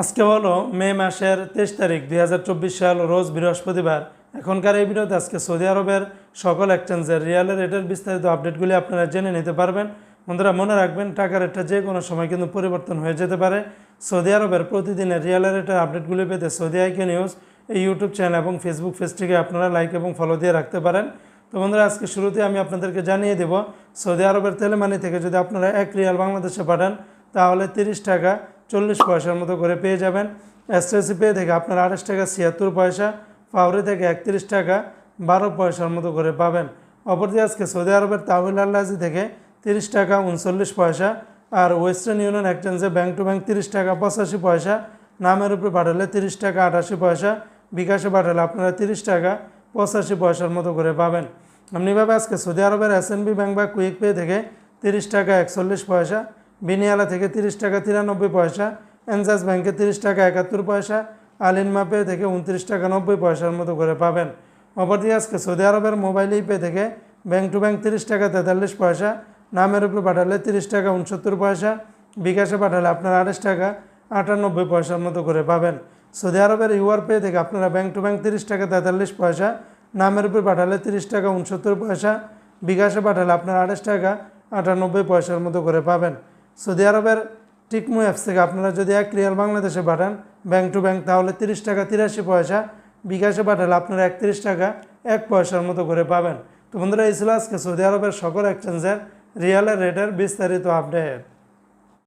আজকে হলো মে মাসের তেইশ তারিখ, দুই হাজার চব্বিশ সাল, রোজ বৃহস্পতিবার। এখনকার এই ভিডিওতে আজকে সৌদি আরবের সকল এক্সচেঞ্জের রিয়ালের রেটের বিস্তারিত আপডেটগুলি আপনারা জেনে নিতে পারবেন। বন্ধুরা, মনে রাখবেন টাকার রেটটা যে কোনো সময় কিন্তু পরিবর্তন হয়ে যেতে পারে। সৌদি আরবের প্রতিদিনের রিয়ালের রেটের আপডেটগুলি পেতে সৌদি আইকে নিউজ, এই ইউটিউব চ্যানেল এবং ফেসবুক পেজটিকে আপনারা লাইক এবং ফলো দিয়ে রাখতে পারেন। তো বন্ধুরা, আজকে শুরুতে আমি আপনাদেরকে জানিয়ে দেব, সৌদি আরবের তেলেমানি থেকে যদি আপনারা এক রিয়াল বাংলাদেশে পাঠান, তাহলে তিরিশ টাকা চল্লিশ পয়সার মতো করে পেয়ে যাবেন। এসটিসি পে থেকে আপনার আঠাশ টাকা ছিয়াত্তর পয়সা পাউরি থেকে একত্রিশ টাকা, বারো পয়সার মতো করে পাবেন। অপরদিকে আজকে সৌদি আরবের তাহিল আল্লাজি থেকে তিরিশ টাকা উনচল্লিশ পয়সা আর ওয়েস্টার্ন ইউনিয়ন এক্সচেঞ্জে ব্যাংক টু ব্যাংক তিরিশ টাকা পঁচাশি পয়সা, নামের উপরে পাঠালে তিরিশ টাকা আটাশি পয়সা, বিকাশে পাঠালে আপনারা তিরিশ টাকা পঁচাশি পয়সার মতো করে পাবেন। এমনিভাবে আজকে সৌদি আরবের এসএনবি ব্যাংক বা কুইক পে থেকে তিরিশ টাকা একচল্লিশ পয়সা বিনিয়ালা থেকে তিরিশ টাকা তিরানব্বই পয়সা এনজাস ব্যাংকে তিরিশ টাকা একাত্তর পয়সা আলিনমা পে থেকে উনত্রিশ টাকা নব্বই পয়সার মতো করে পাবেন। অপরদিকে আজকে সৌদি আরবের মোবাইল পে থেকে ব্যাংক টু ব্যাংক তিরিশ টাকা তেতাল্লিশ পয়সা, নামের উপরে পাঠালে তিরিশ টাকা উনসত্তর পয়সা, বিকাশে পাঠালে আপনার আঠাশ টাকা আটানব্বই পয়সার মতো করে পাবেন। সৌদি আরবের ইউআর পে থেকে আপনারা ব্যাংক টু ব্যাংক তিরিশ টাকা তেতাল্লিশ পয়সা, নামের উপরে পাঠালে তিরিশ টাকা উনসত্তর পয়সা, বিকাশে পাঠালে আপনার আঠাশ টাকা আটানব্বই পয়সার মতো করে পাবেন। সৌদি আরবের টিকমু অ্যাপস থেকে আপনারা যদি এক রিয়াল বাংলাদেশে পাঠান, ব্যাংক টু ব্যাংক তাহলে তিরিশ টাকা তিরাশি পয়সা, বিকাশে পাঠালে আপনারা একত্রিশ টাকা এক পয়সার মতো করে পাবেন। তো বন্ধুরা, এই ছিল আজকে সৌদি আরবের সকল এক্সচেঞ্জের রিয়ালের রেটের বিস্তারিত আপডেট